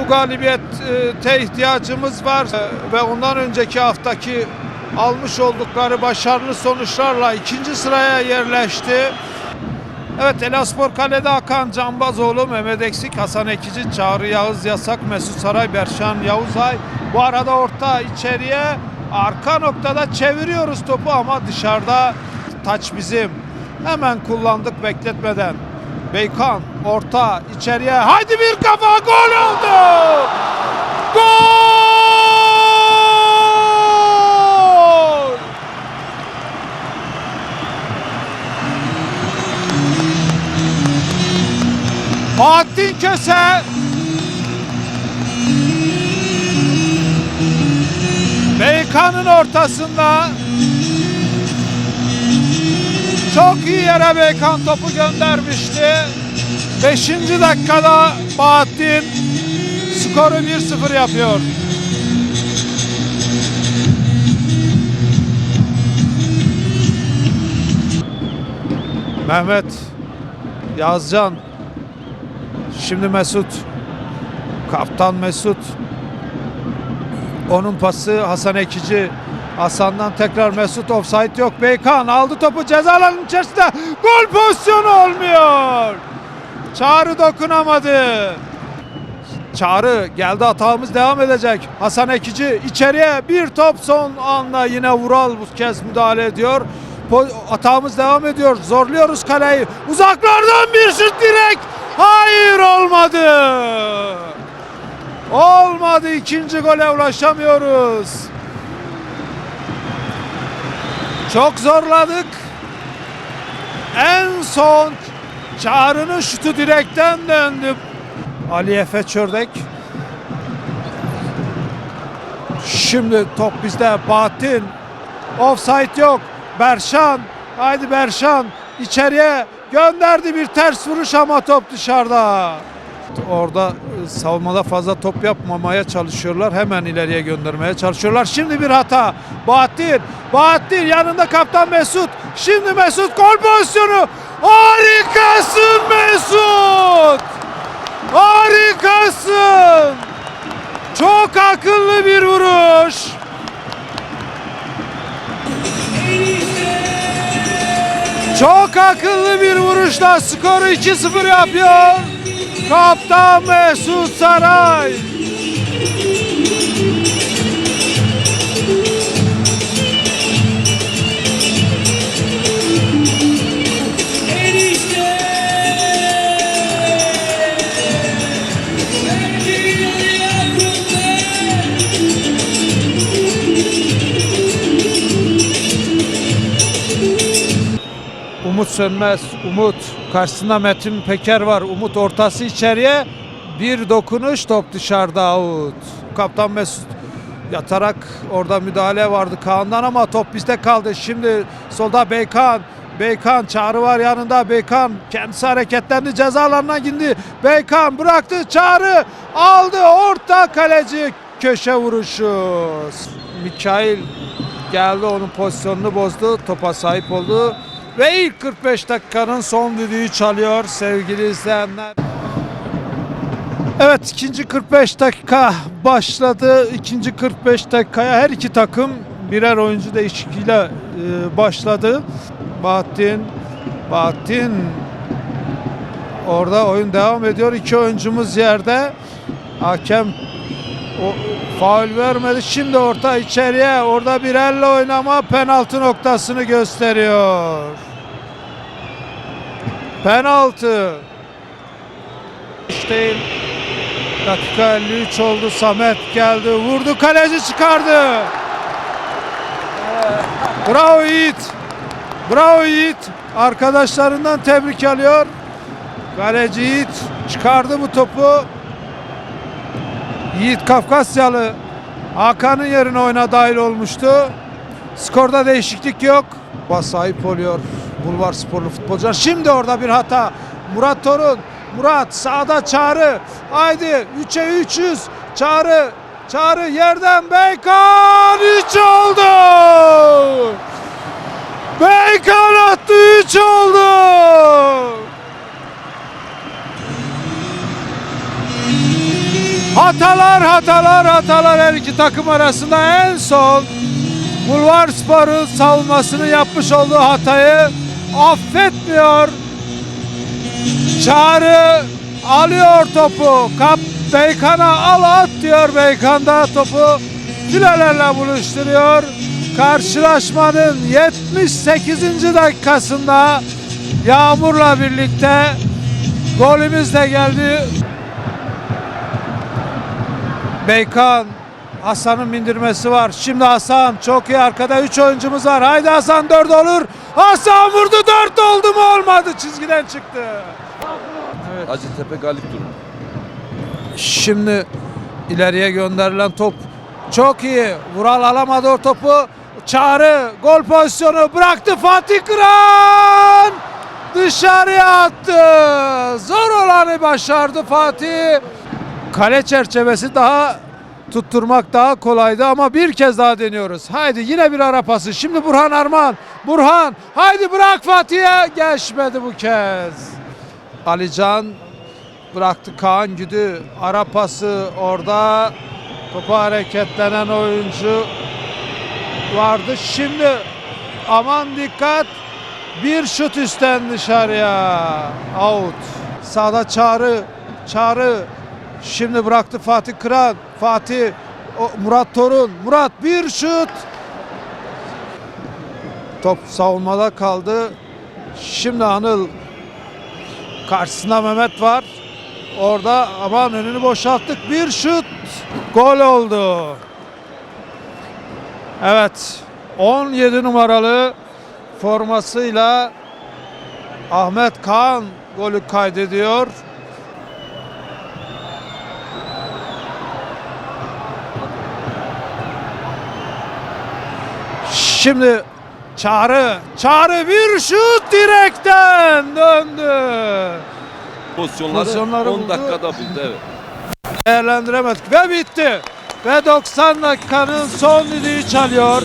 bu galibiyete ihtiyacımız var ve ondan önceki haftaki almış oldukları başarılı sonuçlarla ikinci sıraya yerleşti. Evet Elaspor Kale'de Hakan Canbazoğlu, Mehmet Eksik, Hasan Ekici, Çağrı Yağız Yasak, Mesut Saray, Berşan Yavuzay. Bu arada orta içeriye arka noktada çeviriyoruz topu ama dışarıda taç bizim. Hemen kullandık bekletmeden. Beykan orta içeriye haydi bir kafa gol oldu. Gol! Bahattin Köse Beykan'ın ortasında çok iyi yere Beykan topu göndermişti. 5. dakikada Bahattin skoru 1-0 yapıyor. Mehmet Yazcan Şimdi Mesut. Kaptan Mesut. Onun pası Hasan Ekici. Hasan'dan tekrar Mesut offside yok. Beykan aldı topu ceza içerisinde. Gol pozisyonu olmuyor. Çağrı dokunamadı. Çağrı geldi hatamız devam edecek. Hasan Ekici içeriye bir top son anda yine Vural bu kez müdahale ediyor. Hatamız devam ediyor. Zorluyoruz kaleyi. Uzaklardan bir şut direkt. Hayır olmadı. Olmadı. İkinci gole ulaşamıyoruz. Çok zorladık. En son Çağrı'nın şutu direkten döndü. Ali Efe Çördek. Şimdi top bizde. Bahattin. Offside yok. Berşan. Haydi Berşan. içeriye gönderdi bir ters vuruş ama top dışarıda. Orada e, savunmada fazla top yapmamaya çalışıyorlar. Hemen ileriye göndermeye çalışıyorlar. Şimdi bir hata. Bahattin. Bahattin yanında kaptan Mesut. Şimdi Mesut gol pozisyonu. Harikasın Mesut. Harikasın. Çok akıllı bir vuruş. Çok akıllı bir vuruşla skoru 2-0 yapıyor. Kaptan Mesut Saray. Sönmez, Umut. Karşısında Metin Peker var. Umut ortası içeriye. Bir dokunuş top dışarıda out. Kaptan Mesut yatarak orada müdahale vardı Kaan'dan ama top bizde kaldı. Şimdi solda Beykan. Beykan Çağrı var yanında. Beykan kendisi hareketlendi. Ceza alanına gitti. Beykan bıraktı. Çağrı aldı. Orta kaleci köşe vuruşu. Mikail geldi onun pozisyonunu bozdu. Topa sahip oldu. Ve ilk 45 dakikanın son düdüğü çalıyor sevgili izleyenler. Evet ikinci 45 dakika başladı. İkinci 45 dakikaya her iki takım birer oyuncu değişikliğiyle e, başladı. Bahattin, Bahattin orada oyun devam ediyor. İki oyuncumuz yerde. Hakem o faul vermedi. Şimdi orta içeriye. Orada bir elle oynama penaltı noktasını gösteriyor. Penaltı. İşte dakika 53 oldu. Samet geldi. Vurdu. Kaleci çıkardı. Bravo Yiğit. Bravo Yiğit. Arkadaşlarından tebrik alıyor. Kaleci Yiğit çıkardı bu topu. Yiğit Kafkasyalı Hakan'ın yerine oyuna dahil olmuştu. Skorda değişiklik yok. Bas sahip oluyor Bulvar sporlu futbolcular. Şimdi orada bir hata. Murat Torun. Murat sağda Çağrı. Haydi 3'e 300. Çağrı. Çağrı yerden Beykan 3 oldu. Beykan attı 3 oldu. Hatalar hatalar hatalar her iki takım arasında en son Bulvar Spor'un savunmasını yapmış olduğu hatayı affetmiyor. Çağrı alıyor topu. Kap Beykan'a al at diyor Beykan da topu filelerle buluşturuyor. Karşılaşmanın 78. dakikasında Yağmur'la birlikte golümüz de geldi. Beykan Hasan'ın bindirmesi var. Şimdi Hasan çok iyi arkada 3 oyuncumuz var. Haydi Hasan 4 olur. Hasan vurdu 4 oldu mu olmadı çizgiden çıktı. Hacettepe galip durum. Şimdi ileriye gönderilen top çok iyi. Vural alamadı o topu. Çağrı gol pozisyonu bıraktı Fatih Kıran. Dışarıya attı. Zor olanı başardı Fatih. Kale çerçevesi daha tutturmak daha kolaydı ama bir kez daha deniyoruz. Haydi yine bir ara pası. Şimdi Burhan Arman. Burhan haydi bırak Fatih'e. Geçmedi bu kez. Alican bıraktı Kaan Güdü. Ara pası orada. Topu hareketlenen oyuncu vardı. Şimdi aman dikkat. Bir şut üstten dışarıya. Out. Sağda Çağrı. Çağrı. Şimdi bıraktı Fatih Kıran. Fatih. Murat Torun. Murat bir şut. Top savunmada kaldı. Şimdi Anıl Karşısında Mehmet var. Orada aman önünü boşalttık. Bir şut. Gol oldu. Evet. 17 numaralı formasıyla Ahmet Kaan golü kaydediyor. Şimdi Çağrı, Çağrı bir şut direkten döndü. Pozisyonları, Pozisyonları 10 buldu. dakikada buldu evet. değerlendiremedik ve bitti. Ve 90 dakikanın son düdüğü çalıyor.